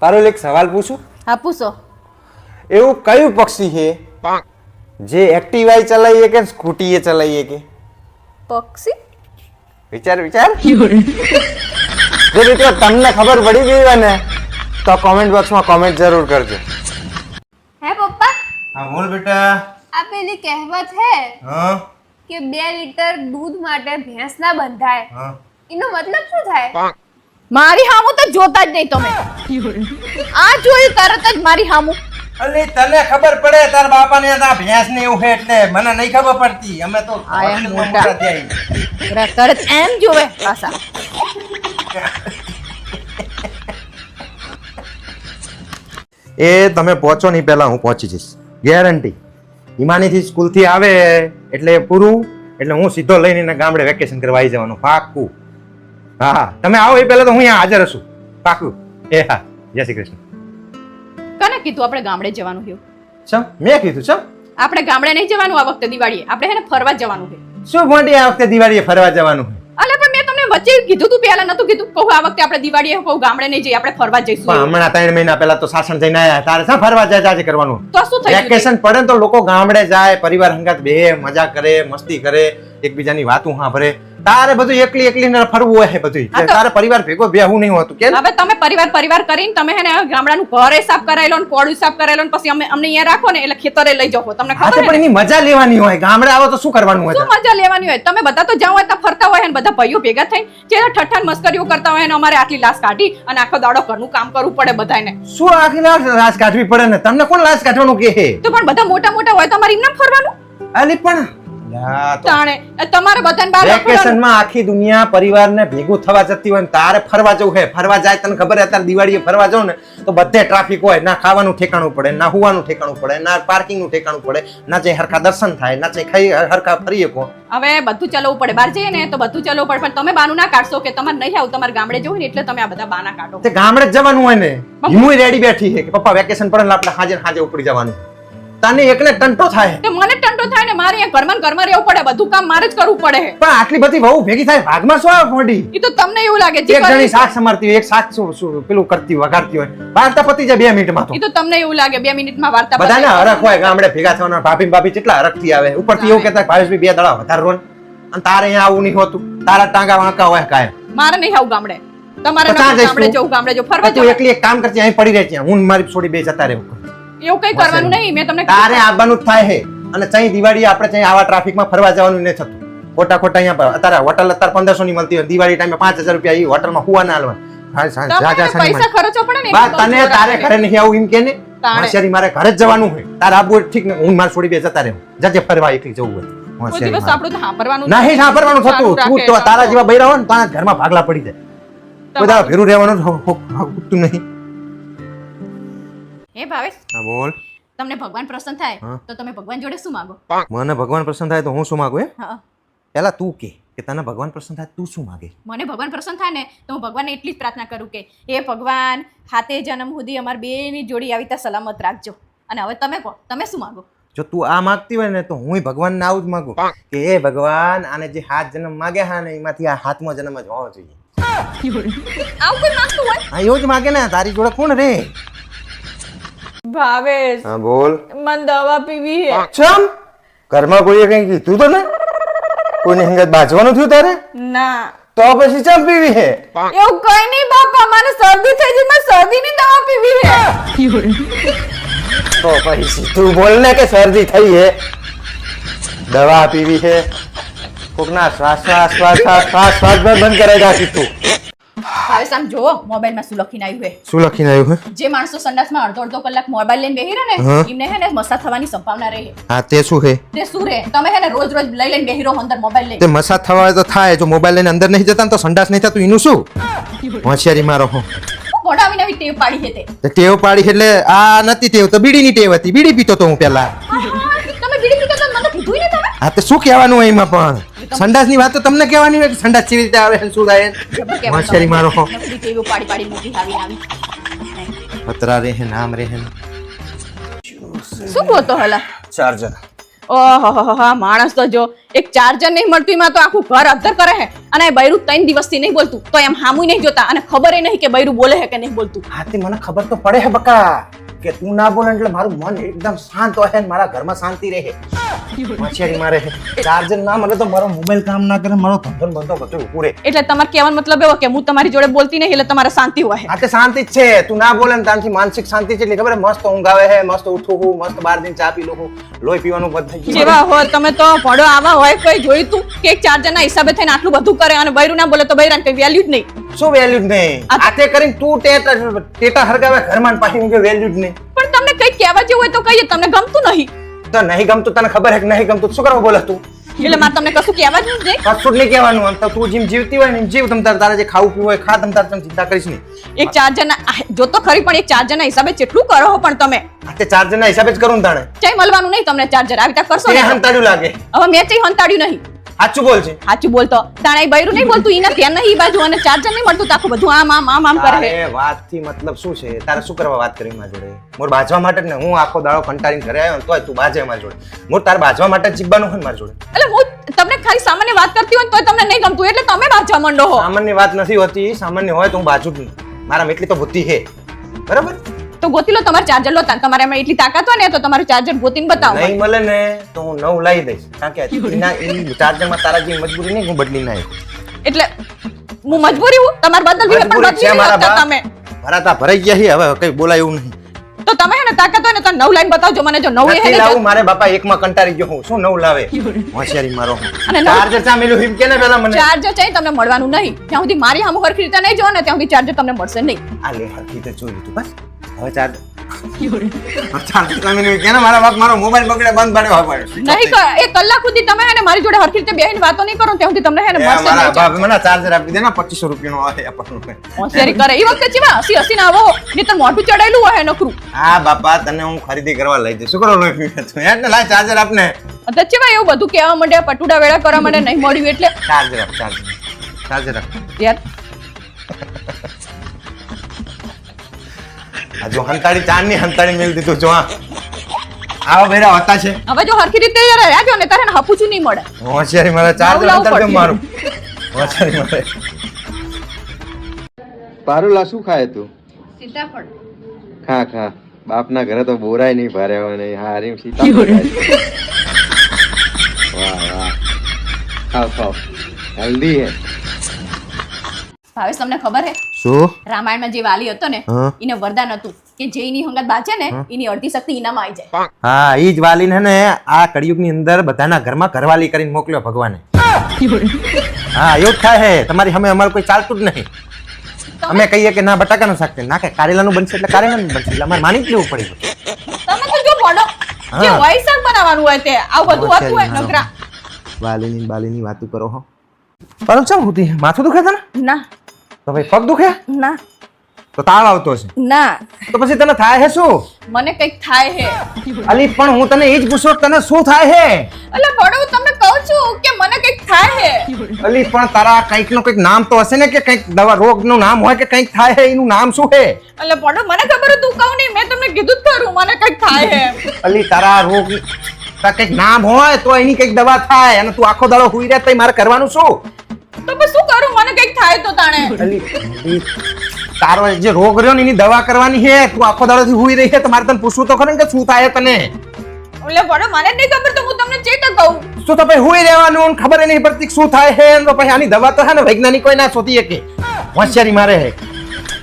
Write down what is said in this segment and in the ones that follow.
તારો એક સવાલ પૂછું? હા પૂછો. એવું કયું પક્ષી છે? જે એક્ટિવાય ચલાવીએ કે સ્કૂટીએ ચલાવીએ કે? પક્ષી? વિચાર વિચાર. જો મિત્રો તમને ખબર પડી ગઈ હોય ને તો કોમેન્ટ બોક્સમાં કોમેન્ટ જરૂર કરજો. હે પપ્પા? હા બોલ બેટા. આ પેલી કહેવત હે હા. કે બે લીટર દૂધ માટે ભેંસ ના બંધાય. હા. એનો મતલબ શું થાય? મારી હામું તો જોતા જ નહીં તમે. આ જોયું તરત જ મારી હામું. અલે તને ખબર પડે તાર બાપાને આ ભેંસ ને એવું એટલે મને નહીં ખબર પડતી. અમે તો આયા મોટા. થયા તરત એમ જોવે પાછા. એ તમે પહોંચો નહીં પહેલા હું પહોંચી જઈશ. ગેરંટી હિમાનીથી સ્કૂલથી આવે એટલે પૂરું એટલે હું સીધો લઈને ગામડે વેકેશન કરવા આવી જવાનું. પાક્કું. હા હા. તમે આવો એ પહેલા તો હું અહીંયા હાજર છું. પાક્કું એ હા. જય શ્રી કૃષ્ણ. કને કીધું આપણે ગામડે જવાનું થયું ચમ? મેં કીધું ચમ? આપણે ગામડે નહીં જવાનું આ વખતે દિવાળીએ. આપણે હેને ફરવા જવાનું છે. શું ભોંડી આ વખતે દિવાળીએ ફરવા જવાનું અલે પણ મેં તમને વચ્ચે કીધું તું પહેલા નતું કીધું. કહું આ વખતે આપણે દિવાળીએ કહું ગામડે નહીં જઈએ આપણે ફરવા પણ હમણાં ત્રણ મહિના પહેલા તો સાસણ જઈને આવ્યા તારે શા ફરવા જાય જાજે કરવાનું. તો શું થયું વેકેશન પડે તો લોકો ગામડે જાય પરિવાર હંગાત બે મજા કરે મસ્તી કરે એકબીજાની વાતો સાંભળે. તારે બધું એકલી એકલી ને ફરવું હોય બધું તારે પરિવાર ભેગો બેહું નહીં હોતું કેમ? હવે તમે પરિવાર પરિવાર કરીને તમે હે ને ગામડાનું ઘરે સાફ કરાયેલો ને કોડું સાફ કરાયેલો ને પછી અમે અમને અહીંયા રાખો ને એટલે ખેતરે લઈ જાઓ તમને ખબર પણ એની મજા લેવાની હોય. ગામડે આવો તો શું કરવાનું હોય શું મજા લેવાની હોય? તમે બધા તો જાઓ હોય તો ફરતા હોય ને બધા ભાઈઓ ભેગા થઈને જે ઠઠ્ઠાન મસ્કરીઓ કરતા હોય ને અમારે આટલી લાશ કાઢી અને આખો દાડો ઘરનું કામ કરવું પડે બધાને શું આખી લાશ કાઢવી પડે ને? તમને કોણ લાશ કાઢવાનું કે તો પણ બધા મોટા મોટા હોય તો અમારે એમને ફરવાનું? અલી પણ તાણે. તમારે બધાને બહાર રખડવાનું. વેકેશનમાં આખી દુનિયા પરિવારને ભેગું થવા જતી હોય ને તારે ફરવા જવું હે. ફરવા જાય તને ખબર અત્યારે દિવાળીએ ફરવા જાવ ને તો બધે ટ્રાફિક હોય. ના ખાવાનું ઠેકાણું પડે ના હોવાનું ઠેકાણું પડે ના પાર્કિંગનું ઠેકાણું પડે ના જે હરખા દર્શન થાય ના જે ખાઈ હરખા ફરી શકો હવે બધું ચલાવવું પડે. બહાર જઈએ ને તો બધું ચલાવવું પડે. પણ તમે બાનું ના કાઢશો કે તમારે નહીં આવું તમારે ગામડે જવું ને એટલે તમે આ બધા બાના કાઢો. તે ગામડે જ જવાનું હોય ને. હું રેડી બેઠી છે કે પપ્પા વેકેશન પડે એટલે આપણે હાજર હાજર ઉપડી જવાનું. તને એકને ટંટો થાય. તે મને ટંટો થાય ને મારે અહીંયા ઘરમાં ઘરમાં રહેવું પડે બધું કામ મારે જ કરવું પડે. પણ આટલી બધી વહુ ભેગી થાય ભાગમાં શું આવે મોડી એ તો તમને એવું લાગે છે એક જણી શાક સમારતી હોય એક શાક શું પેલું કરતી હોય વઘારતી હોય. વાર્તા પતી જાય બે મિનિટમાં તો. એ તો તમને એવું લાગે બે મિનિટમાં વાર્તા બધાને. હરખ હોય ગામડે ભેગા થવાના ભાભી ભાભી કેટલા હરખથી આવે. ઉપરથી એવું કહેતા ભાવેશભાઈ બે દડા વધારે રોન અને તારે અહીંયા આવું નહીં હોતું. તારા ટાંગા વાંકા હોય કાયમ મારે નહીં આવું ગામડે. તમારે ક્યાં ગામડે જવું ગામડે જો ફરવા તું એકલી એક કામ કરતી અહીં પડી રહે છે હું મારી છોડી બે જતા રહેવું. એવું કઈ કરવાનું નહીં. મેં તમને તારે આવવાનું થાય હે. અને ચાઈ દિવાળી આપણે ચાઈ આવા ટ્રાફિકમાં ફરવા જવાનું નહીં થતું. ખોટા ખોટા અહીંયા અત્યારે હોટલ અત્યારે પંદરસો ની મળતી હોય. દિવાળી ટાઈમે પાંચ હજાર રૂપિયા એ હોટલમાં હુવા ના હાલવા તને તારે ઘરે નહીં આવું એમ કે ને? હોશિયારી મારે ઘરે જ જવાનું હોય તારે આબુ ઠીક ને હું મારે છોડી બે જતા રહેવું. જજે ફરવા એકલી જવું હોય. નહીં સાંભળવાનું થતું. તું તો તારા જેવા બૈરા હોય ને તારા ઘરમાં ભાગલા પડી જાય. બધા ભેરું રહેવાનું નહીં. હે ભાવેશ? હા બોલ. તમને ભગવાન પ્રસન્ન થાય તો તમે ભગવાન જોડે શું માંગો? મને ભગવાન પ્રસન્ન થાય તો હું શું માંગુ હે. પહેલા તું કે કે તને ભગવાન પ્રસન્ન થાય તું શું માંગે? મને ભગવાન પ્રસન્ન થાય ને તો હું ભગવાનને એટલી જ પ્રાર્થના કરું કે હે ભગવાન હાથે જન્મ સુધી અમાર બેની જોડી આવી ત્યાં સલામત રાખજો. અને હવે તમે કહો તમે શું માંગો? જો તું આ માંગતી હોય ને તો હું ભગવાનને આવું જ માંગુ કે એ ભગવાન આને જે હાથ જન્મ માગ્યા હા ને એમાંથી આ હાથમાં જન્મ જ હોવો જોઈએ. આવું કોઈ માંગતું હોય? હા એવું જ માગે ને તારી જોડે કોણ રે? ભાવેશ હા બોલ. મન દવા પીવી હે ચમ? ઘરમાં કોઈએ કઈ કીધું તો ને કોઈને હંગત બાજવાનું થયું તારે? ના. તો પછી ચમ પીવી હે એવું કઈ નહીં બાપા મને શરદી થઈ ગઈ મને શરદીની દવા પીવી હે તો પછી તું બોલ ને કે શરદી થઈ હે દવા પીવી છે. કોકના શ્વાસ શ્વાસ શ્વાસ શ્વાસ શ્વાસ શ્વાસ બંધ કરાઈ રાખી તું. ભાવેશ સામ જોવો મોબાઈલમાં શું લખીને આવ્યું હે. શું લખીને આવ્યું હે? જે માણસો સંડાસમાં અડધો અડધો કલાક મોબાઈલ લઈને બેહી રહે ને એમને હે ને મસા થવાની સંભાવના રહે. હા તે શું હે? તે શું રે તમે હે ને રોજ રોજ લઈ લઈને બેહી રહો અંદર મોબાઈલ લઈને. તે મસા થવા તો થાય જો મોબાઈલ લઈને અંદર નહીં જતા તો સંડાસ નહીં થતું એનું શું? હોશિયારી મારો હો ઘોડા આવી નવી ટેવ પાડી હતી તે. ટેવ પાડી એટલે આ નથી ટેવ તો બીડીની ટેવ હતી. બીડી પીતો તો હું પેલા તમે બીડી પીતો તો મને કીધું ને તમે. હા તે શું કહેવાનું એમાં પણ? સંડાસની વાત તો તમને કહેવાની હોય કે સંડાસ કેવી રીતે આવે શું થાય માછરી મારો હો. પાડી પાડી મૂકી આવી આવી પતરા રહે નામ રહે શું બોલતો હલા? ચાર્જર. ઓહો માણસ તો જો એક ચાર્જર નહીં મળતું એમાં તો આખું ઘર અધર કરે હે. અને બૈરું ત્રણ દિવસથી નહીં બોલતું તો એમ હામુય નહીં જોતા અને ખબર એ નહીં કે બૈરું બોલે હે કે નહીં બોલતું. હા તે મને ખબર તો પડે હે બકા કે તું ના બોલે એટલે મારું મન એકદમ શાંત હોય ને મારા ઘરમાં શાંતિ રહે હોશિયારી મારે ચાર્જર ના મળે તો મારો મોબાઈલ કામ ના કરે મારો ધંધો બંધો બધું ઊભું રહે. એટલે તમારે કહેવાનો મતલબ એવો કે હું તમારી જોડે બોલતી નહીં એટલે તમારે શાંતિ હોય. આ તે શાંતિ જ છે. તું ના બોલે ને ત્યાંથી માનસિક શાંતિ છે એટલે ખબર મસ્ત ઊંઘ આવે હે મસ્ત ઉઠું હું મસ્ત બાર જઈને ચા પી લઉં લોહી પીવાનું બંધ થઈ જેવા હોય તમે તો ભણો આવા હોય કોઈ જોયું તું કે ચાર્જર ના હિસાબે થઈને આટલું બધું કરે અને બૈરું ના બોલે તો બૈરાને કઈ વેલ્યુ જ નહીં? શું વેલ્યુ જ નહીં? કરીને તું ટેટા ટેટા હરગાવે ઘરમાં પાછી વેલ્યુ જ નહીં. પણ તમને કઈ કહેવા જેવું હોય તો કહીએ તમને ગમતું નહીં. તો નહીં ગમતું તને ખબર હે કે નહીં ગમતું? શું કરવા બોલે તું? એટલે મારે તમને કશું કહેવા જ નથી કશું જ નહીં કહેવાનું આમ તો તું જેમ જીવતી હોય ને એમ જીવ તમ તારે તારે જે ખાવું પીવું હોય ખા તમ તારે તમે ચિંતા કરીશ નહીં. એક ચાર જણા જો તો ખરી પણ એક ચાર જણા હિસાબે કેટલું કરો પણ તમે. આ તે ચાર્જર જણા હિસાબે જ કરું તાણે. ચાઈ મળવાનું નહીં તમને ચાર્જર આવી રીતે કરશો ને? હંતાડ્યું લાગે. હવે મેં ચાઈ હંતાડ્યું નહીં. સાચું બોલ છે. સાચું બોલતો તાણે બૈરું નહીં બોલતું ઈને ધ્યાન નહીં ઈ બાજુ અને ચાર્જર નહીં મળતું તાખું આખું બધું આમ આમ આમ આમ કરે છે. તારે વાતથી મતલબ શું છે? તારે શું કરવા વાત કરી મારા જોડે? મોર બાજવા માટે જ ને હું આખો દાડો કંટાળીને ઘરે આવ્યો ને તોય તું બાજે મારા જોડે. મોર તારે બાજવા માટે જ જીવવાનું હોય ને મારા જોડે? એટલે હું તમને ખાલી સામાન્ય વાત કરતી હોય ને તોય તમને નહીં ગમતું એટલે તમે બાજવા માંડો હો. સામાન્ય વાત નથી હોતી સામાન્ય હોય તો હું બાજુ જ નહીં. મારામાં એટલી તો બુદ્ધિ છે. બરાબર? તો ગોતી લો તમારે ચાર્જર લો તાન તમારે એમાં એટલી તાકાત હોય ને તો તમારું ચાર્જર ગોતીને બતાવો નહીં મળે ને તો હું નવું લાવી દઈશ. કારણ કે એના એ ચાર્જરમાં તારા જેવી મજબૂરી નહીં હું બદલી ના એટલે હું મજબૂરી હું? તમારે બદલવી પણ બદલી નહીં. તમે. ભરાતા ભરાઈ ગયા છે હવે કઈ બોલાય એવું નહીં. તો તમે હે ને તાકાત હોય ને તો નવ લાઈન બતાવજો મને જો નવ હે લાવું મારે બાપા એકમાં કંટાળી ગયો હું. શું નવ લાવે? હોશિયારી મારો અને ચાર્જર ચા મેલું હિમ કે ને પેલા મને? ચાર્જર ચાઈ તમને મળવાનું નહીં. ત્યાં સુધી મારી હામો હરખી રીતે નહીં જો ને ત્યાં સુધી ચાર્જર તમને મળશે નહીં. આ લે હરખી રીતે જોઈ લીધું બસ. હવે ચાર્જ ચાર્જર ચા મેલું કે ને? મારા બાપ મારો મોબાઈલ બગડે બંધ પડ્યો હવે નહીં એક કલાક સુધી તમે હે મારી જોડે હરખી રીતે બેહીને વાતો નહીં કરો ત્યાં સુધી તમને હે ને મારા બાપ મને ચાર્જર આપી દે ને પચીસો રૂપિયાનો આવે આપણને. હોશિયારી કરે. એ વખતે ચીવા હસી હસીને આવો નહીં તો મોઢું ચડાયેલું હોય નકરું. હા બાપા તને હું ખરીદી કરવા લઈ જઈશ. શું કરો લોહી તું યાર લાય ચાર્જર આપને. ચીવા એવું બધું કહેવા માંડે પટુડા વેળા કરવા માટે નહીં મળ્યું એટલે. ચાર્જર આપ ચાર્જર. ચાર્જર આપ. યાર. આ જો હંતાળી ચારની હંતાળી મેળ દીધું જો આ આવા બેરા હતા છે. હવે જો હરખી રીતે રહેજો ને તારે હપુચું નહીં મળે. હોશિયારી મારા ચાર હંતાડી મારું. હોશિયારી મારે પારુલા શું ખાય તું? સીતાફળ. ખા ખા. બાપના ઘરે તો બોરાય નહીં ભારે હોય નહીં. હારી સીતાફળ વાહ વાહ. ખાવ ખાવ. હેલ્ધી હે. ભાવેશ તમને ખબર હે? શું? રામાયણમાં જે વાલી હતો ને એને વરદાન હતું કે જે એની હંગાત બાચે ને એની અડધી શક્તિ ઇનામ આવી જાય. હા ઈ જ વાલીને ને આ કળિયુગની અંદર બધાના ઘરમાં ઘરવાલી કરીને મોકલ્યો ભગવાને. હા એવું જ થાય હે. તમારી સામે અમારું કોઈ ચાલતું જ નહીં. અમે કહીએ કે ના બટાકાનું શાક ના કે કારેલાનું બનશે એટલે કારેલાનું બનશે. એટલે અમારે માની જ લેવું પડી. તમે તો જો બોલો જે. હોય શાક બનાવવાનું હોય તે આવું બધું હતું હોય નકરા વાલીની બાલીની વાતો કરો હો. પણ શું હોતી માથું દુખે છે ને ના. તો ભાઈ પગ દુખે? ના. તો તાવ આવતો છે ના. તો પછી તને થાય હે શું? મને કંઈક થાય હે. અલી પણ હું તને એ જ પૂછું તને શું થાય હે? અલા પડો હું તમને કહું છું કે મને કંઈક થાય હે. અલી પણ તારા કંઈકનું કંઈક નામ તો હશે ને કે કંઈક દવા રોગનું નામ હોય કે કંઈક થાય હે એનું નામ શું હે? એટલે પડો મને ખબર તું કહું નહીં મેં તમને કીધું જ ખરું મને કંઈક થાય હે. અલી તારા રોગ તારા કંઈક નામ હોય તો એની કંઈક દવા થાય અને તું આખો દાડો હુઈ રહે તો મારે કરવાનું શું? તો પછી શું કરું? મને કંઈક થાય તો તાણે. અલી તારો જે રોગ રહ્યો ને એની દવા કરવાની છે તું આખો દાડોથી હુઈ રહી છે તમારે મારે તને પૂછવું તો ખરું કે શું થાય તને? એટલે પડો મને નહીં ખબર તો હું તમને ચેતક કહું. શું તો ભાઈ હુઈ રહેવાનું ખબર નહીં પડતી શું થાય છે તો પછી આની દવા તો છે ને વૈજ્ઞાનિકો ના શોધી શકે. હોશિયારી મારે હે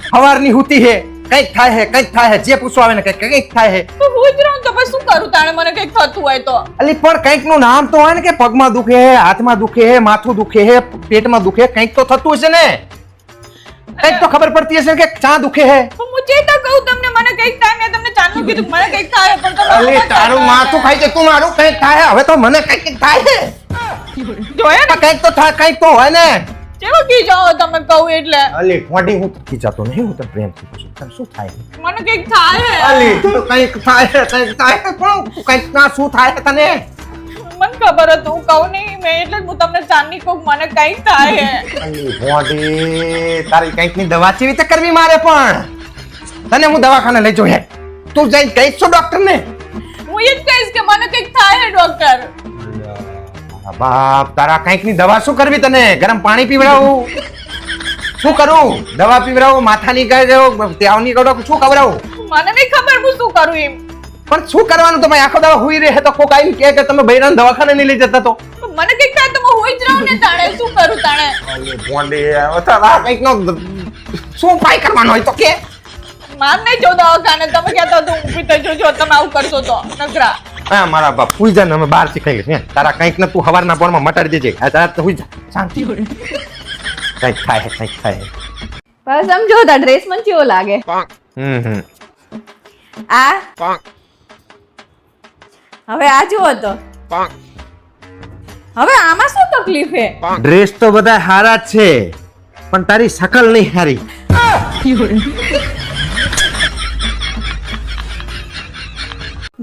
સવારની હુતી હે કંઈક થાય હે કંઈક થાય હે જે પૂછવા આવે ને કંઈક કંઈક થાય હે. તો હું જ તો પછી શું કરું? તાણે મને કંઈક થતું હોય તો. અલી પણ કંઈકનું નામ તો હોય ને કે પગમાં દુખે હે હાથમાં દુખે હે માથું દુખે હે પેટમાં દુખે કંઈક તો થતું હશે ને. કંઈક તો ખબર પડતી હશે કે ચા દુખે હે. હું જે તો કહું તમને મને કંઈક થાય મેં તમને ચાનું કીધું મને કંઈક થાય પણ તમે અલે તારું માથું ખાઈ છે તું મારું કંઈક થાય હવે તો મને કંઈક થાય જોયા ને? કંઈક તો થાય કંઈક તો હોય ને. કેવો કી તમે કહું એટલે? અલી ફોડી હું ખીચાતો નહીં હું તને પ્રેમથી પૂછું તને શું થાય? મને કંઈક થાય. હે. અલી તું કંઈક થાય કંઈક થાય પણ કંઈક ના શું થાય તને? મને ખબર હતું કહું નહીં મેં એટલે હું તમને ચાંદની કહું મને કંઈક થાય. અલી ફોડી તારી કંઈકની દવા કેવી રીતે કરવી મારે પણ? તને હું દવાખાને લઈ જો હે તું જઈ કહીશ છો ડોક્ટર ને? હું એ જ કહીશ કે મને કંઈક થાય ડોક્ટર બાપ તારા કંઈકની દવા શું કરવી તને? ગરમ પાણી પીવડાવું? શું કરું? દવા પીવડાવું માથાની કહે દેવું ત્યાવની કરો શું ખવડાવું? મને નહીં ખબર હું શું કરું એમ. પણ શું કરવાનું તમે આખો દાડો હુઈ રહે તો કોક આવી કે કે તમે બૈરાને દવાખાને નહીં લઈ જતા તો. મને કંઈક થાય તો હું હોઈ જ રહું ને તાણે શું કરું તાણે? કંઈક નો શું ઉપાય કરવાનો હોય તો કે? માન નહીં જો દવાખાને તમે કહેતા તો ઊભી થઈ જોજો તમે આવું કરશો તો નકરા. હા મારા બાપ સુઈ જા ને અમે બહાર ખાઈ લઈશ તારા કંઈક ને તું હવારના પોરમાં મટાડી દેજે. આ તારા તો હુઈ જા. શાંતિ. કંઈક થાય કંઈક થાય પણ સમજો તા ડ્રેસ મને કેવો લાગે? હમ હમ. આ? હવે આ જુઓ તો. હવે આમાં શું તકલીફ છે? ડ્રેસ તો બધા હારા જ છે પણ તારી શકલ નહીં હારી.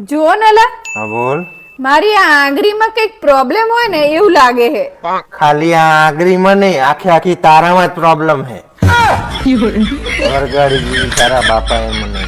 જુઓ નલા લા હા બોલ. મારી આ આંગળીમાં કંઈક પ્રોબ્લેમ હોય ને એવું લાગે હે ખાલી આ આંગળીમાં નહીં આખી આખી તારામાં જ પ્રોબ્લેમ હે વરગાડી તારા બાપાએ મને.